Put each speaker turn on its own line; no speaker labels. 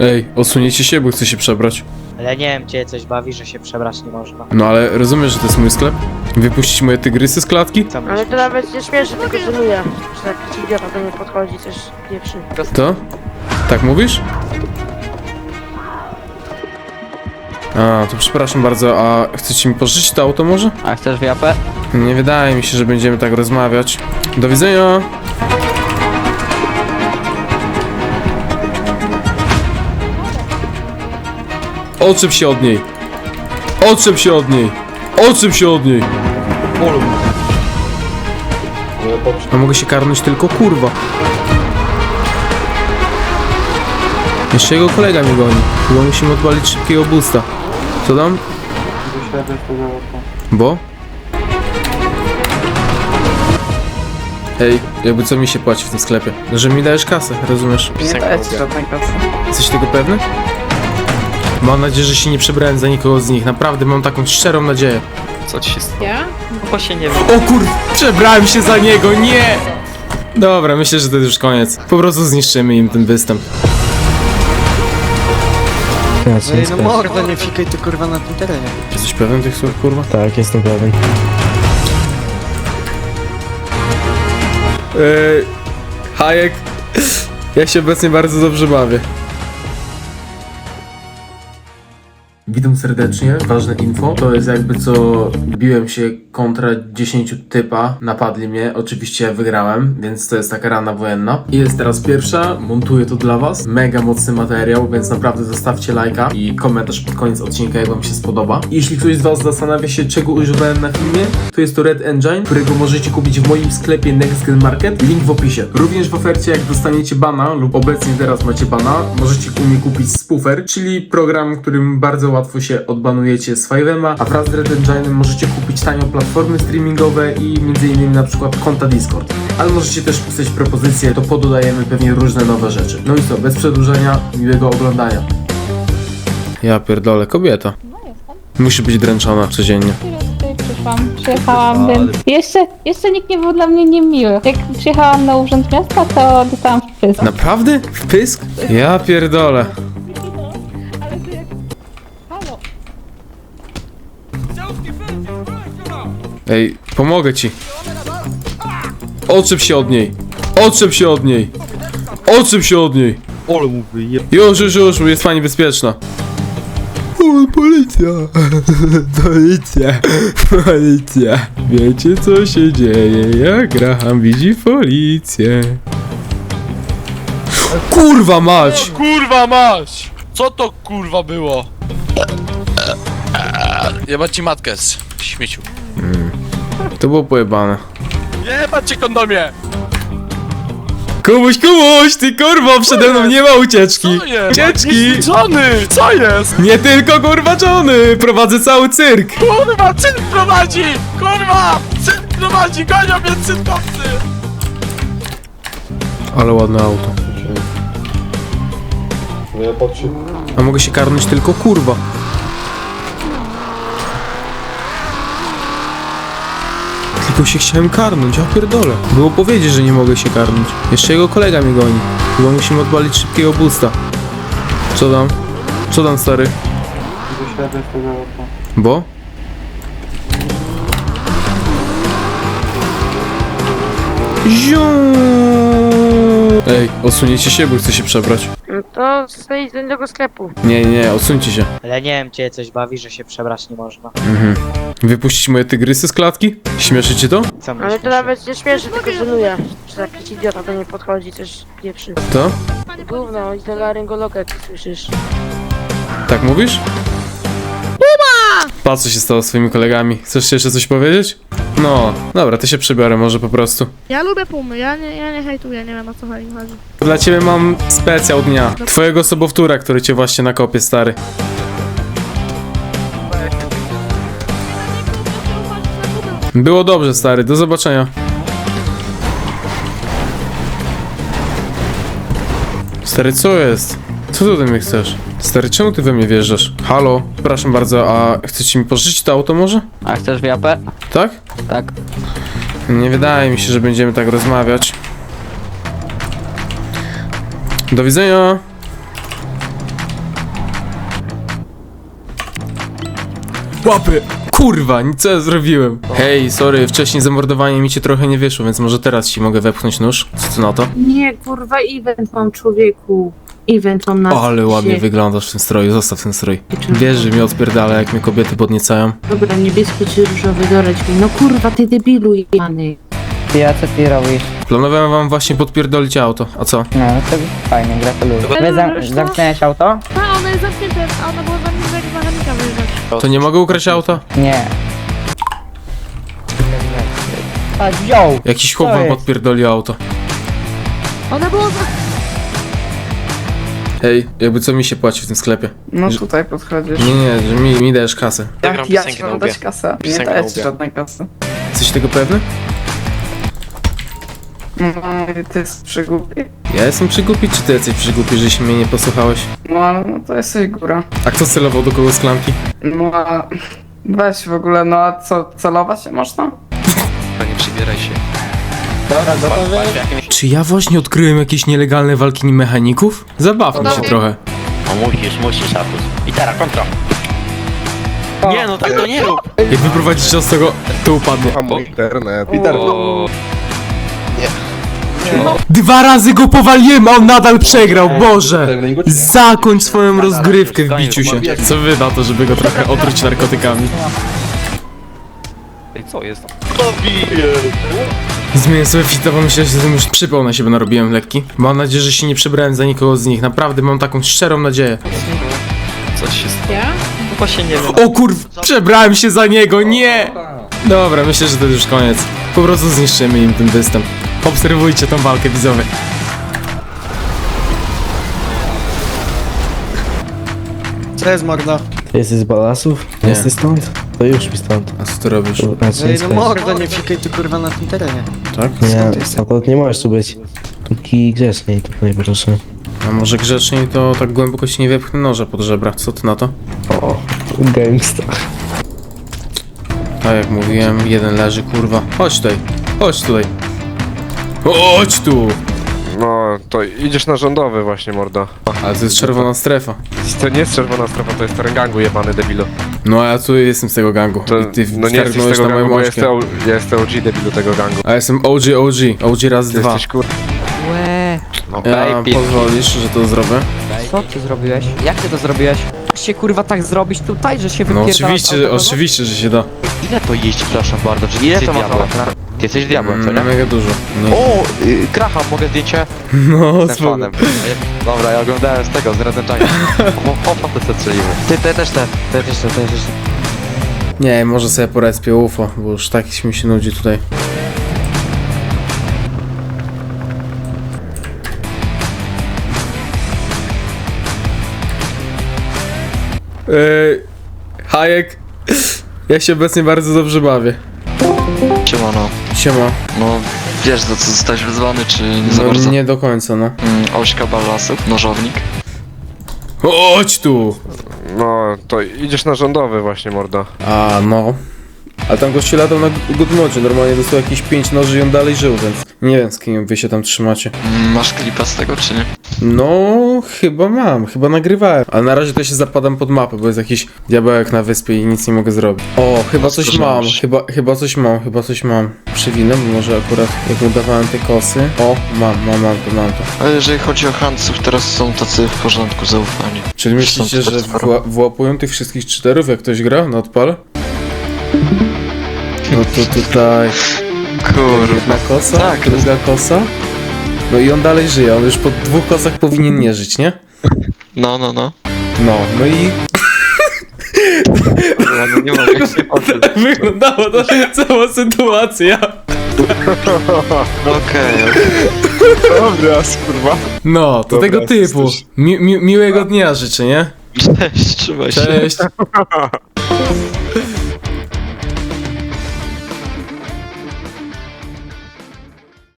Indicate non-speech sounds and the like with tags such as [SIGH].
Ej, osuniecie się, bo chcę się przebrać.
Ale nie wiem, cię coś bawi, że się przebrać nie można.
No ale rozumiesz, że to jest mój sklep? Wypuścić moje tygrysy z klatki?
Co
Ale
myślisz?
to nawet nie śmieszy, tylko żenuje. Że tak ci idiota do mnie podchodzi, coś pieprzy.
To? Tak mówisz? A, to przepraszam bardzo, a chcecie mi pożyczyć to auto może?
A chcesz wiapę?
Nie wydaje mi się, że będziemy tak rozmawiać. Do widzenia! Oczep się od niej! Oczep się od niej! Oczep się od niej! A mogę się karnąć tylko kurwa. Jeszcze jego kolega mnie goni. Chyba musimy odpalić szybkiego boosta. Co dam? Bo? Ej, jakby co mi się płaci w tym sklepie? Że mi dajesz kasę, rozumiesz?
Nie daję ci żadnej kasy.
Jesteś tego pewny? Mam nadzieję, że się nie przebrałem za nikogo z nich. Naprawdę mam taką szczerą nadzieję.
Co ci się stało?
Ja?
No bo się nie wiem.
O kur... Przebrałem się za niego, nie! Dobra, myślę, że to już koniec. Po prostu zniszczymy im ten występ.
Ej, no mordo, nie fikaj tu kurwa na tym terenie.
Jesteś pewien tych słów, kurwa?
Tak, jestem pewien.
Eee, Hayek, ja się obecnie bardzo dobrze bawię. Witam serdecznie. Ważne info. To jest jakby co biłem się kontra 10 typa. Napadli mnie. Oczywiście wygrałem, więc to jest taka rana wojenna. I jest teraz pierwsza. Montuję to dla was. Mega mocny materiał, więc naprawdę zostawcie lajka i komentarz pod koniec odcinka, jak wam się spodoba. Jeśli ktoś z was zastanawia się, czego używałem na filmie, to jest to Red Engine, którego możecie kupić w moim sklepie Next Gen Market. Link w opisie. Również w ofercie, jak dostaniecie bana lub obecnie teraz macie bana, możecie u mnie kupić Spoofer, czyli program, którym bardzo łatwo się odbanujecie z Five'ema, a wraz z Red Engine'em możecie kupić tanio platformy streamingowe i m.in. na przykład konta Discord. Ale możecie też pisać propozycje, to pododajemy pewnie różne nowe rzeczy. No i co, bez przedłużenia, miłego oglądania. Ja pierdolę, kobieta. Musi być dręczona codziennie.
Tutaj przyszłam, przyjechałam, więc jeszcze, jeszcze nikt nie był dla mnie niemiły. Jak przyjechałam na urząd miasta, to dostałam wpysk.
Naprawdę? W pysk? Ja pierdolę. Ej, pomogę ci. Oczep się od niej. Oczep się od niej. Oczep się od niej.
Ole mu wyje...
Już, już, już, jest pani bezpieczna. O, policja. [LAUGHS] Policja. Policja. Wiecie co się dzieje, jak Graham widzi policję. Kurwa mać!
Kurwa mać! Co to kurwa było? Jebać ci matkę z śmieciu.
To było pojebane.
Jebać cię kondomie!
Kubuś, Kubuś, ty kurwo, przede mną nie ma ucieczki.
Co jest?
Ucieczki!
Johnny! Co jest?
Nie tylko kurwa Johnny! Prowadzę cały cyrk!
Kurwa, cyrk prowadzi! Kurwa! Cyrk prowadzi! Gonią mnie cyrkowcy!
Ale ładne auto. A mogę się karnąć tylko kurwa. Tylko się chciałem karnąć, ja pierdolę. Było powiedzieć, że nie mogę się karnąć. Jeszcze jego kolega mnie goni. Chyba musimy odpalić szybkiego boosta. Co dam? Co dam, stary? Bo? Ziu! Ej, osuniecie się, bo chcę się przebrać.
No to stoi do tego sklepu.
Nie, nie, nie, odsuńcie się.
Ale nie wiem, cię coś bawi, że się przebrać nie można.
Mhm. Wypuścić moje tygrysy z klatki? Śmieszy cię to?
Co
Ale
myślisz?
to nawet nie śmieszy, tylko żenuje. Że tak ci idiota do mnie podchodzi, coś pieprzy.
To?
Gówno, i to laryngologa, jak słyszysz.
Tak mówisz? Puma! Patrz co się stało z swoimi kolegami. Chcesz jeszcze coś powiedzieć? No, dobra, to się przebiorę może po prostu.
Ja lubię pumy, ja nie, ja nie hejtuję, nie wiem o co chodzi.
Dla ciebie mam specjał dnia. Twojego sobowtóra, który cię właśnie nakopie, stary. Było dobrze, stary. Do zobaczenia. Stary, co jest? Co ty ode mnie chcesz? Stary, czemu ty we mnie wjeżdżasz? Halo, przepraszam bardzo, a chcecie mi pożyczyć to auto może?
A chcesz w?
Tak?
Tak.
Nie wydaje mi się, że będziemy tak rozmawiać. Do widzenia! Łapy! Kurwa, nic co ja zrobiłem. Hej, sorry, wcześniej zamordowanie mi cię trochę nie wyszło, więc może teraz ci mogę wepchnąć nóż? Co ty na to?
Nie, kurwa, event mam, człowieku. Event mam na
O, ale ładnie
się-
wyglądasz w tym stroju, zostaw ten strój. Wiesz, że mi odpierdala, jak mnie kobiety podniecają.
Dobra, niebieski czy różowy, dorać mi. No kurwa, ty debilu jebany.
Ja co ty robisz?
Planowałem wam właśnie podpierdolić auto, a co?
No, to fajnie, gratuluję.
Ale
Wy zam zamknąłeś auto?
A, ona jest zamknięta, a ona była za nim jak mechanika wyjeżdżać.
To nie mogę ukraść auta?
Nie. A wziął!
Jakiś chłop wam podpierdolił auto.
Ona była za...
Hej, jakby co mi się płaci w tym sklepie?
No
Że-
tutaj podchodzisz.
Nie, nie, że mi, mi dajesz kasę.
Jak ja ci mam dać kasę? Nie daję ci żadnej kasy.
Jesteś tego pewny?
No ty jest przygłupi.
Ja jestem przygłupi, czy ty jesteś przygłupi, że się mnie nie posłuchałeś?
No ale no to jesteś góra.
A kto celował do kogo z klamki?
No a weź w ogóle, no a co, celować się można?
Nie przybieraj się.
Dobra, gotowy?
Czy ja właśnie odkryłem jakieś nielegalne walki mechaników? Zabawmy się trochę.
No musisz, musisz, Artus. I teraz kontra.
Nie no, tak to nie rób!
Jak wyprowadzić cię z tego, to upadnie.
internet,
O,
Dwa razy go powaliłem, a on nadal przegrał, Boże! Zakończ swoją rozgrywkę w biciu się. Co wy na to, żeby go trochę [LAUGHS] otruć narkotykami?
Ej, co jest?
Zmienię sobie fita, bo myślę, że już przypał na siebie narobiłem lekki. Mam nadzieję, że się nie przebrałem za nikogo z nich. Naprawdę mam taką szczerą nadzieję.
Coś się stało. Chyba się nie wiem.
O kurw, przebrałem się za niego, nie! Dobra, myślę, że to już koniec. Po prostu zniszczymy im ten występ. Obserwujcie tą walkę widzowie.
Co jest?
Ty jesteś z balasów?
Nie.
Jesteś stąd? To już mi stąd.
A co ty robisz?
Ej, no morda, nie fikaj tu kurwa na tym terenie.
Tak?
Nie, no to nie możesz tu być. Póki grzeczniej tutaj proszę.
A może grzeczniej to tak głęboko ci nie wepchnę noża pod żebra. Co ty na to?
O, gangsta.
Tak jak mówiłem, jeden leży, kurwa. Chodź tutaj, chodź tutaj. Chodź tu!
No, to idziesz na rządowy właśnie, mordo.
Ale to jest czerwona strefa.
To nie jest czerwona strefa, to jest teren gangu jebany, debilu.
No a ja tu jestem z tego gangu.
To,
I ty
no nie jesteś z tego
na moją
gangu, bo ja jestem, ja jestem OG debilu tego gangu.
A ja jestem OG, OG. OG raz
Ty
dwa.
jesteś kur...
Łe,
No,
Ja
baby.
pozwolisz, że to zrobię?
co ty zrobiłeś? Jak ty to zrobiłeś? się kurwa tak zrobić tutaj, że się
No
wypierdalasz
oczywiście,
autobusem?
oczywiście, że się da.
Ile to jeść, przepraszam bardzo? Czy ile to ma
diabła.
Ty jesteś diabłem, co nie?
Mm, Mega dużo. Nie.
O, y, kracha, mogę zdjęcie?
No,
Jestem
spoko.
fanem. Dobra, ja oglądałem z tego, z Redemption. O, o, to strzeliły. Ty, ty też te, ty też te, ty też te.
Nie, może sobie porespię UFO, bo już tak mi się nudzi tutaj. Eee, Hajek, ja się obecnie bardzo dobrze bawię.
Siemano.
Siema.
No, wiesz za co zostałeś wyzwany, czy nie za
No,
bardzo?
nie do końca, no.
Mm, Ośka ballasów, nożownik.
Chodź tu!
No, to idziesz na rządowy właśnie, mordo.
A, no. Ale tam gościu latał na Goodmodzie, normalnie dostał jakieś 5 noży i on dalej żył, więc nie wiem z kim wy się tam trzymacie.
Mm, Masz klipa z tego, czy nie?
No, chyba mam, chyba nagrywałem. Ale na razie to się zapadam pod mapę, bo jest jakiś diabełek na wyspie i nic nie mogę zrobić. O, chyba coś mam, chyba, chyba coś mam, chyba coś mam. Przewinę, bo może akurat jak udawałem te kosy. O, mam, mam, mam to, mam to.
Ale jeżeli chodzi o Hansów, teraz są tacy w porządku zaufani.
Czyli myślicie, że wła- włapują tych wszystkich cheaterów, jak ktoś gra na odpale? To tutaj
Kurwa.
jedna kosa,
Tak.
druga kosa. No i on dalej żyje, on już po dwóch kosach powinien nie żyć, nie?
No, no, no.
No, no i
Ja no nie mogę się [LAUGHS]
tak wyglądała ta cała sytuacja.
Okej,
Dobra, kurwa.
No, to
Dobra,
tego typu.
jesteś-
Mi, mi, miłego dnia życzę, nie?
Cześć, trzymaj się.
Cześć. [LAUGHS]